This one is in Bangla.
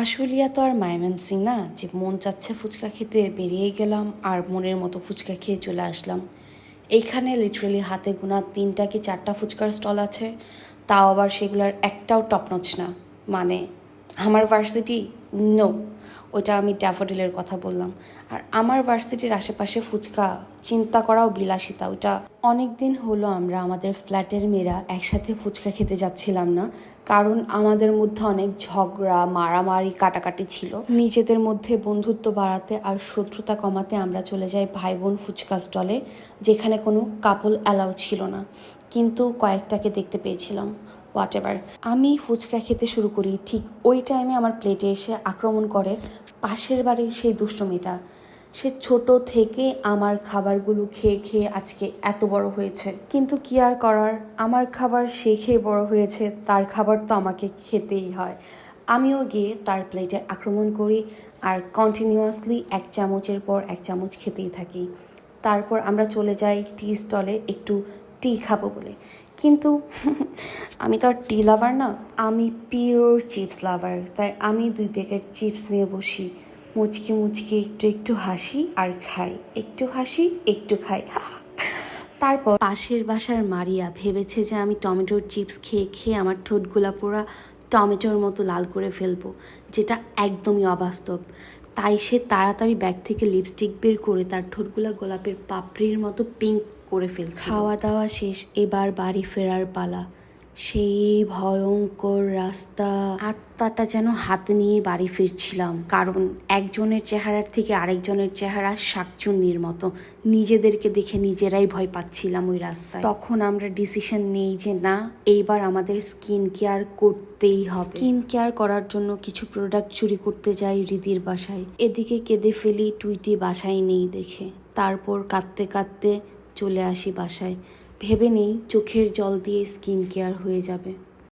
আশুলিয়া তো আর মাইমেনসিং না, যে মন চাচ্ছে ফুচকা খেতে বেরিয়ে গেলাম আর মনের মতো ফুচকা খেয়ে চলে আসলাম। এইখানে লিটারেলি হাতে গোনা তিনটা কি চারটা ফুচকার স্টল আছে, তাও আবার সেগুলোর একটাও টপনচ না। মানে আমার ভার্সিটি নো ওটা আমি ড্যাফোডিলের কথা বললাম। আর আমার ভার্সিটির আশেপাশে ফুচকা, চিন্তা করাও বিলাসিতা। ওটা অনেক দিন হলো আমরা আমাদের ফ্ল্যাটের মেয়েরা একসাথে ফুচকা খেতে যাচ্ছিলাম না, কারণ আমাদের মধ্যে অনেক ঝগড়া, মারামারি, কাটাকাটি ছিল। নিজেদের মধ্যে বন্ধুত্ব বাড়াতে আর শত্রুতা কমাতে আমরা চলে যাই ভাই বোন ফুচকা স্টলে যেখানে কোনো কাপল অ্যালাউ ছিল না। কিন্তু কয়েকটাকে দেখতে পেয়েছিলাম। হোয়াট এভার আমি ফুচকা খেতে শুরু করি, ঠিক ওই টাইমে আমার প্লেটে এসে আক্রমণ করে পাশের বাড়ির সেই দুষ্ট মেয়েটা। সে ছোট থেকে আমার খাবারগুলো খেয়ে খেয়ে আজকে এত বড় হয়েছে। কিন্তু কি আর করার? আমার খাবার সে খেয়ে বড় হয়েছে, তার খাবার তো আমাকে খেতেই হয়। আমিও গিয়ে তার প্লেটে আক্রমণ করি আর কন্টিনিউয়াসলি এক চামচের পর এক চামচ খেতেই থাকি। তারপর আমরা চলে যাই টি স্টলে একটু টি খাব বলে। কিন্তু আমি তো আর টি লাভার না, আমি পিওর চিপস লাভার তাই আমি দুই প্যাকেট চিপস নিয়ে বসি। মুচকি মুচকি একটু একটু হাসি আর খাই। একটু হাসি, একটু খাই। তারপর পাশের বাসার মারিয়া ভেবেছে যে আমি টমেটোর চিপস খেয়ে খেয়ে আমার ঠোঁটগুলা পুরা টমেটোর মতো লাল করে ফেলব, যেটা একদমই অবাস্তব। তাই সে তাড়াতাড়ি ব্যাগ থেকে লিপস্টিক বের করে তার ঠোঁটগুলা গোলাপের পাপড়ির মতো পিঙ্ক করে ফেলছে খাওয়া দাওয়া শেষ এবার বাড়ি ফেরার পালা। সেই ভয়ঙ্কর রাস্তা। আত্মাটা যেন হাত নিয়ে বাড়ি ফিরছিলাম। কারণ একজনের চেহারার থেকে আরেকজনের চেহারা শাকচুন্নির মতো। নিজেদেরকে দেখে নিজেরাই ভয় পাচ্ছিলাম ওই রাস্তায়। তখন আমরা ডিসিশন নেই যে না এইবার আমাদের স্কিন কেয়ার করতেই হবে। স্কিন কেয়ার করার জন্য কিছু প্রোডাক্ট চুরি করতে যাই রিদির বাসায়। এদিকে কেঁদে ফেলি টুইটি বাসায় নেই দেখে। তারপর কাঁদতে কাঁদতে চলে আসি বাসায়। ভেবে নেই চোখের জল দিয়ে স্কিন কেয়ার হয়ে যাবে।